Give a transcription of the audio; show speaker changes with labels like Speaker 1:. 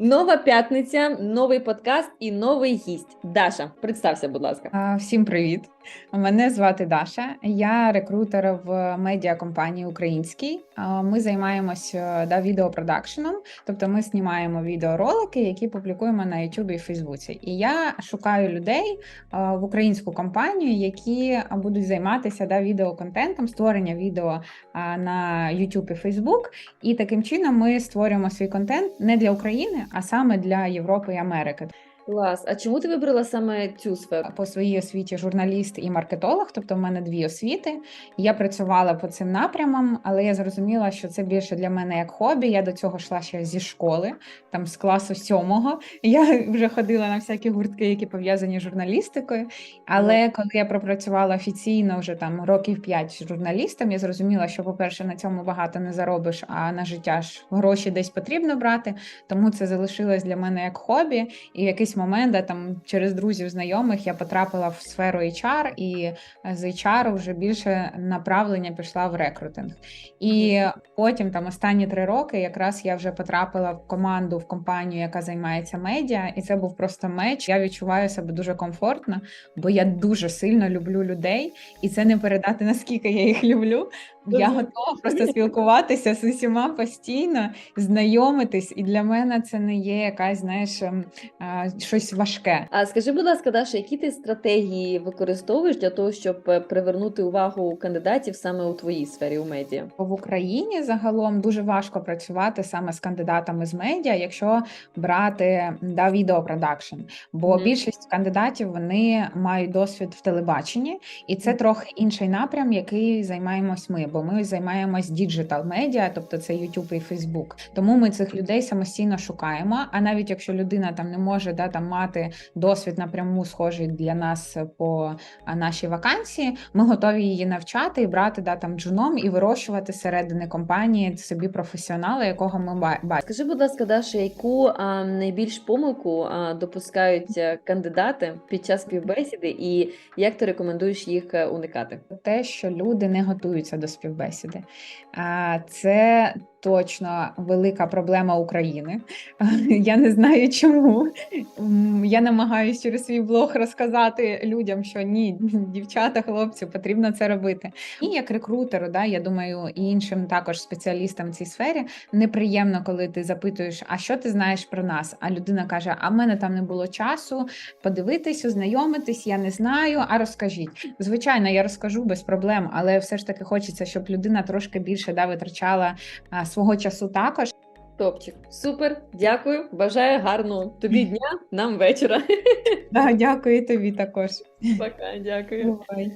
Speaker 1: Нова п'ятниця, новий подкаст і новий гість. Даша, представся, будь ласка.
Speaker 2: Всім привіт! Мене звати Даша. Я рекрутер в медіакомпанії Українській. Ми займаємося да, відеопродакшеном, тобто ми знімаємо відеоролики, які публікуємо на YouTube і Фейсбуці. І я шукаю людей в українську компанію, які будуть займатися да, відеоконтентом, створення відео на YouTube і Facebook. І таким чином ми створюємо свій контент не для України, а саме для Європи і Америки.
Speaker 1: Клас. А чому ти вибрала саме цю сферу?
Speaker 2: по своїй освіті журналіст і маркетолог, тобто в мене дві освіти. Я працювала по цим напрямам, але я зрозуміла, що це більше для мене як хобі. Я до цього йшла ще зі школи, там з класу сьомого. Я вже ходила на всякі гуртки, які пов'язані з журналістикою. Але коли я пропрацювала офіційно вже там років п'ять журналістом, я зрозуміла, що, по-перше, на цьому багато не заробиш, а на життя ж гроші десь потрібно брати. Тому це залишилось для мене як хобі. І якийсь момент, де там через друзів знайомих, я потрапила в сферу HR, і з HR вже більше направлення пішла в рекрутинг. І потім, там останні три роки, якраз я вже потрапила в команду в компанію, яка займається медіа, і це був просто меч. Я відчуваю себе дуже комфортно, бо я дуже сильно люблю людей, і це не передати наскільки я їх люблю. Я готова просто спілкуватися з усіма постійно, знайомитись, і для мене це не є якась, знаєш, ем, щось важке.
Speaker 1: А скажи, будь ласка, Даша, які ти стратегії використовуєш для того, щоб е, привернути увагу кандидатів саме у твоїй сфері у медіа?
Speaker 2: В Україні загалом дуже важко працювати саме з кандидатами з медіа, якщо брати да, відеопродакшн. Бо
Speaker 1: Мгм.
Speaker 2: більшість кандидатів вони мають досвід в телебаченні, і це трохи інший напрям, який займаємось ми. Бо ми займаємось діджитал медіа, тобто це YouTube і Facebook. Тому ми цих людей самостійно шукаємо. А навіть якщо людина там не може да, там мати досвід напряму схожий для нас по нашій вакансії, ми готові її навчати і брати да, там джуном і вирощувати зсередини компанії собі професіонала, якого ми ба- бачимо.
Speaker 1: Скажи, будь ласка, Даша, яку а, найбільш помилку а, допускають е, кандидати під час співбесіди, і як ти рекомендуєш їх е, уникати?
Speaker 2: те, що люди не готуються до співбесіди. А, Це точно велика проблема України. Я не знаю чому. Я намагаюся через свій блог розказати людям, що ні, дівчата, хлопці, потрібно це робити. І як рекрутеру, да, я думаю, і іншим також спеціалістам в цій сфері неприємно, коли ти запитуєш, а що ти знаєш про нас? А людина каже: А в мене там не було часу подивитись, ознайомитись, я не знаю. А розкажіть. Звичайно, я розкажу без проблем, але все ж таки хочеться, щоб людина трошки більше да, витрачала свого часу також.
Speaker 1: Топчик, супер, дякую. Бажаю гарного тобі дня, нам вечора.
Speaker 2: Да, дякую тобі також.
Speaker 1: Пока, дякую.
Speaker 2: Бувай.